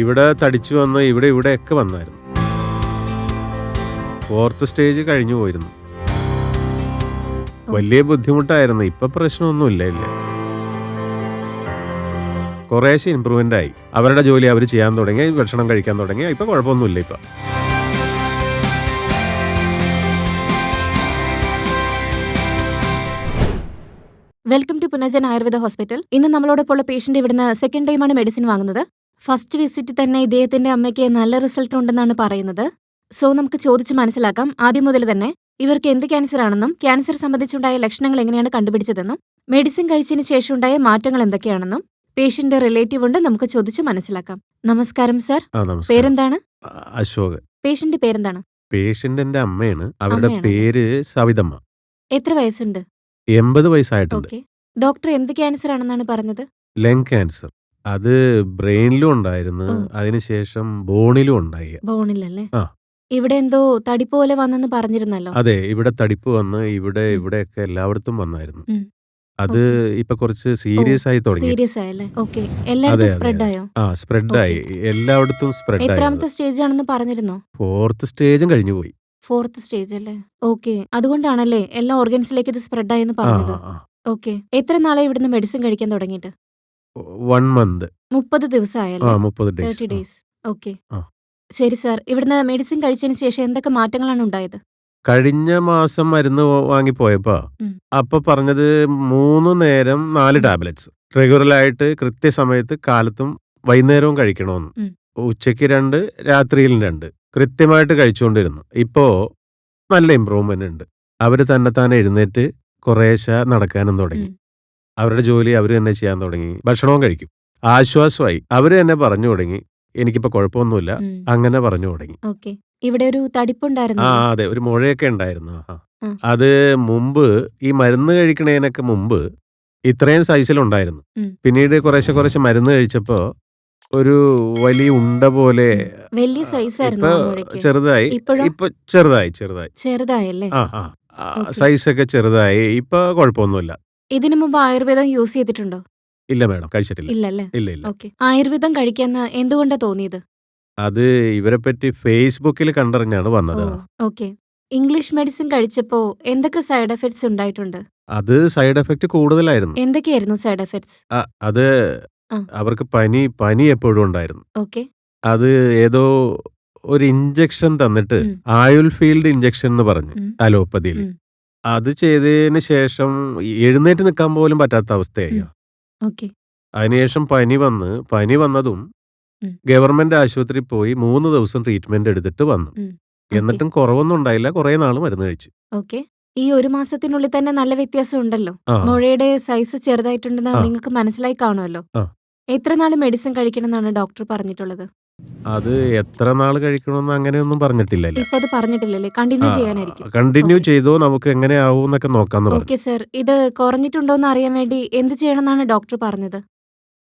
ഇവിടെ തടിച്ചു വന്ന് ഇവിടെ ഇവിടെയൊക്കെ വന്നായിരുന്നു. ഫോർത്ത് സ്റ്റേജ് കഴിഞ്ഞു പോയിരുന്നു. വലിയ ബുദ്ധിമുട്ടായിരുന്നു. ഇപ്പൊ പ്രശ്നമൊന്നുമില്ല ഇല്ല. കുറേശ്ശെ ഇമ്പ്രൂവ്മെന്റ് ആയി. അവരുടെ ജോലി അവർ ചെയ്യാൻ തുടങ്ങി ഭക്ഷണം കഴിക്കാൻ തുടങ്ങി. ഇപ്പൊ കുഴപ്പമൊന്നുമില്ല ഇപ്പൊ. Welcome to Punajan Ayurveda hospital ഇന്ന് നമ്മളോടൊപ്പം ഉള്ള പേഷ്യന്റ് ഇവിടുന്ന് സെക്കൻഡ് ടൈമാണ് മെഡിസിൻ വാങ്ങുന്നത്. ഫസ്റ്റ് വിസിറ്റ് തന്നെ ഇദ്ദേഹത്തിന്റെ അമ്മയ്ക്ക് നല്ല റിസൾട്ട് ഉണ്ടെന്നാണ് പറയുന്നത്. സോ നമുക്ക് ചോദിച്ച് മനസ്സിലാക്കാം. ആദ്യം മുതൽ തന്നെ ഇവർക്ക് എന്ത് ക്യാൻസർ ആണെന്നും ക്യാൻസർ സംബന്ധിച്ചുണ്ടായ ലക്ഷണങ്ങൾ എങ്ങനെയാണ് കണ്ടുപിടിച്ചതെന്നും മെഡിസിൻ കഴിച്ചതിന് ശേഷം ഉണ്ടായ മാറ്റങ്ങൾ എന്തൊക്കെയാണെന്നും പേഷ്യന്റ് റിലേറ്റീവ് ഉണ്ട് നമുക്ക് ചോദിച്ച് മനസ്സിലാക്കാം. നമസ്കാരം സർ പേരെന്താണ്? അശോക് പേഷ്യന്റ് പേരെന്താണ്? പേഷ്യന്റിന്റെ അമ്മയാണ്. അവരുടെ പേര് സവിതമ്മ. എത്ര വയസ്സുണ്ട്? എൺപത് വയസ്സായിട്ടുണ്ട്. ഡോക്ടർ എന്ത് ക്യാൻസർ ആണെന്നാണ് പറഞ്ഞത്? ലങ് ക്യാൻസർ അത് ബ്രെയിനിലും ഉണ്ടായിരുന്നു. ഓ. അതിനുശേഷം ബോണിലും ഉണ്ടായി. ബോണിലല്ലേ? ആ. ഇവിടെ എന്തോ തടി പോലെ വന്നെന്ന് പറഞ്ഞിരുന്നല്ലോ. അതെ ഇവിടെ തടിപ്പ് വന്ന് ഇവിടെ ഉം. ഇവിടെയൊക്കെ എല്ലായിടത്തും വന്നായിരുന്നു. ഉം. അത് ഇപ്പൊ കുറച്ച് സീരിയസ് ആയി തുടങ്ങി. സീരിയസ് ആയല്ലേ ഓക്കെ അതെ, എല്ലായിടത്തും അതെ, സ്പ്രെഡ് ആയോ ആ സ്പ്രെഡ് ആയി എല്ലായിടത്തും സ്പ്രെഡ് ആയി എത്രാമത്തെ സ്റ്റേജ് ആണെന്ന് പറഞ്ഞിരുന്നോ? ഫോർത്ത് സ്റ്റേജും കഴിഞ്ഞു പോയി. ഫോർത്ത് സ്റ്റേജ് അല്ലേ ഓക്കെ. അതുകൊണ്ടാണല്ലേ എല്ലാ ഓർഗൻസിലേക്ക് ഇത് സ്പ്രെഡ് ആയെന്ന് ആ പറഞ്ഞത് ഓക്കെ. എത്ര നാളെ ഇവിടുന്ന് മെഡിസിൻ കഴിക്കാൻ തുടങ്ങിയിട്ട്? One month. മുപ്പത് ദിവസമായല്ലേ ആ ആയല്ലേ മുപ്പത് തേർട്ടി ഡേയ്സ് ഡേയ്സ്. ഓക്കെ. ആ. ശരി സാർ. ഇവിടുന്ന് മെഡിസിൻ കഴിച്ചതിന് ശേഷം എന്തൊക്കെ മാറ്റങ്ങളാണ് ഉണ്ടായത്? കഴിഞ്ഞ മാസം മരുന്ന് വാങ്ങിപ്പോയപ്പോ ഉം. അപ്പൊ പറഞ്ഞത് മൂന്ന് നേരം നാല് ടാബ്ലറ്റ്സ്. റെഗുലറായിട്ട് കൃത്യസമയത്ത് കാലത്തും വൈകുന്നേരവും കഴിക്കണമെന്ന് ഉം. ഉച്ചയ്ക്ക് രണ്ട് രാത്രിയിലും രണ്ട്. കൃത്യമായിട്ട് കഴിച്ചുകൊണ്ടിരുന്നു. ഇപ്പോ നല്ല ഇമ്പ്രൂവ്മെന്റ് ഉണ്ട്. അവർ തന്നെ താനെ എഴുന്നേറ്റ് കുറേശ നടക്കാനും തുടങ്ങി. ഉം. അവരുടെ ജോലി അവർ തന്നെ ചെയ്യാൻ തുടങ്ങി. ഭക്ഷണവും കഴിക്കും. ആശ്വാസമായി. അവർ തന്നെ പറഞ്ഞു തുടങ്ങി. എനിക്കിപ്പോ കുഴപ്പമൊന്നുമില്ല. ഉം. അങ്ങനെ പറഞ്ഞു തുടങ്ങി. ഓക്കെ. ഇവിടെ ഒരു തടിപ്പുണ്ടായിരുന്നു. ആ അതെ. ഒരു മുഴയൊക്കെ ഉണ്ടായിരുന്നു. ആ. ആ. അത് മുമ്പ് ഈ മരുന്ന് കഴിക്കണേനൊക്കെ മുമ്പ് ഇത്രയും സൈസിലുണ്ടായിരുന്നു. ഉം. പിന്നീട് കുറേശ്ശെ കുറേശ്ശെ മരുന്ന് കഴിച്ചപ്പോ ഒരു വലിയ ഉണ്ട പോലെ വലിയ സൈസ് ആയിരുന്നു ഇപ്പൊ ആ മുഴയ്ക്ക്. ചെറുതായി. ഇപ്പോഴോ? ഇപ്പൊ ചെറുതായി ചെറുതായി. ചെറുതായല്ലേ? ആ ആ Okay. സൈസൊക്കെ ചെറുതായി. ഇപ്പൊ കുഴപ്പമൊന്നുമില്ല. ഇതിനു മുമ്പ് ആയുർവേദം യൂസ് ചെയ്തിട്ടുണ്ടോ? ഇല്ല മേഡം കഴിച്ചിട്ടില്ല. ഇല്ലല്ലേ ഇല്ല ഇല്ല. ഓക്കെ. ആയുർവേദം കഴിക്കാന്ന് എന്തുകൊണ്ടാ തോന്നിയത്? അത് ഇവരെ പറ്റി ഫേസ്ബുക്കിൽ കണ്ടറിഞ്ഞാണ് വന്നത്. ഓക്കെ. ഇംഗ്ലീഷ് മെഡിസിൻ കഴിച്ചപ്പോ എന്തൊക്കെ സൈഡ് എഫക്ട്സ് ഉണ്ടായിട്ടുണ്ട്? അത് സൈഡ് എഫക്ട് കൂടുതലായിരുന്നു. എന്തൊക്കെയായിരുന്നു സൈഡ് എഫക്ട്സ്? അത് ആ. അവർക്ക് പനി പനി എപ്പോഴും ഉണ്ടായിരുന്നു. ഓക്കെ. അത് ഏതോ ഒരു ഇഞ്ചക്ഷൻ തന്നിട്ട് ഉം. ആയുൽ ഫീൽഡ് ഇഞ്ചക്ഷൻ എന്ന് പറഞ്ഞു ഉം. അലോപ്പതിയിൽ. ഉം. അത് ചെയ്തതിന് ശേഷം എഴുന്നേറ്റ് നിൽക്കാൻ പോലും പറ്റാത്ത അവസ്ഥയായി. ഉം. ഓക്കെ. അതിനുശേഷം പനി വന്ന് പനി വന്നതും ഉം. ഗവൺമെന്റ് ആശുപത്രിയിൽ പോയി മൂന്ന് ദിവസം ട്രീറ്റ്മെന്റ് എടുത്തിട്ട് വന്നു. ഉം. എന്നിട്ടും കുറവൊന്നും ഉണ്ടായില്ല. കുറെ നാൾ മരുന്ന് കഴിച്ചു. ഓക്കെ. ഈ ഒരു മാസത്തിനുള്ളിൽ തന്നെ നല്ല വ്യത്യാസം ഉണ്ടല്ലോ. ആ. മുഴയുടെ സൈസ് ചെറുതായിട്ടുണ്ടെന്ന് ആ. നിങ്ങൾക്ക് മനസ്സിലായി കാണുമല്ലോ. ആ. എത്ര നാൾ മെഡിസിൻ കഴിക്കണം എന്നാണ് ഡോക്ടർ പറഞ്ഞിട്ടുള്ളത്? അത് എത്ര നാൾ കഴിക്കണമെന്ന് അങ്ങനെയൊന്നും പറഞ്ഞിട്ടില്ലല്ലോ. ഇപ്പൊ അത് പറഞ്ഞിട്ടില്ലല്ലേ? കണ്ടിന്യൂ ചെയ്യാനായിരിക്കും. കണ്ടിന്യൂ ചെയ്തോ നമുക്ക് എങ്ങനെയാവും എന്നൊക്കെ നോക്കാന്ന് പറഞ്ഞു ഓക്കെ സർ ഇത് കുറഞ്ഞിട്ടുണ്ടോ എന്ന് അറിയാൻ വേണ്ടി എന്ത് ചെയ്യണമെന്നാണ് ഡോക്ടർ പറഞ്ഞത്?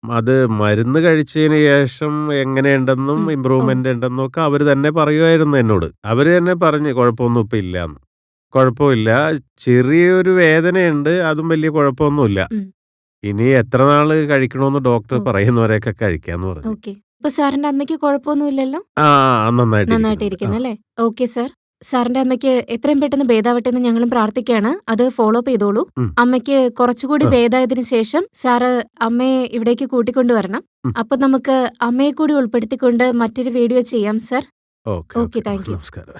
അത് മരുന്ന് കഴിച്ചതിന് ശേഷം എങ്ങനെയുണ്ടെന്നും ഉം. ഇമ്പ്രൂവ്മെന്റ് ഉണ്ടെന്നും ഒക്കെ അവർ തന്നെ പറയുമായിരുന്നു എന്നോട്. അവർ തന്നെ പറഞ്ഞു കുഴപ്പമൊന്നും ഇപ്പൊ ഇല്ലാന്ന്. കുഴപ്പമില്ല. ചെറിയൊരു വേദനയുണ്ട് അതും വലിയ കുഴപ്പമൊന്നുമില്ല. ഉം. ഇനി എത്ര നാൾ കഴിക്കണമെന്ന് ഡോക്ടർ ഓ. പറയുന്നവരെയൊക്കെ കഴിക്കാന്ന് പറഞ്ഞു. ഓക്കെ ഇപ്പൊ സാറിന്റെ അമ്മയ്ക്ക് കുഴപ്പമൊന്നുമില്ലല്ലോ? ആ നന്നായിട്ട് നന്നായിട്ട് ഇരിക്കുന്നു അല്ലേ? Okay sir. സാറിന്റെ അമ്മയ്ക്ക് എത്രയും പെട്ടെന്ന് ഭേദാവട്ടെ എന്ന് ഞങ്ങളും പ്രാർത്ഥിക്കുകയാണ്. അത് ഫോളോ അപ്പ് ചെയ്തോളൂ. ഉം. അമ്മയ്ക്ക് കുറച്ചുകൂടി ആ. ഭേദായതിനു ശേഷം സാറ് അമ്മയെ ഇവിടേക്ക് കൂട്ടിക്കൊണ്ടുവരണം ഉം. അപ്പൊ നമുക്ക് അമ്മയെ കൂടി ഉൾപ്പെടുത്തിക്കൊണ്ട് മറ്റൊരു വീഡിയോ ചെയ്യാം സാർ. ഓക്കെ. Thank you. നമസ്കാരം.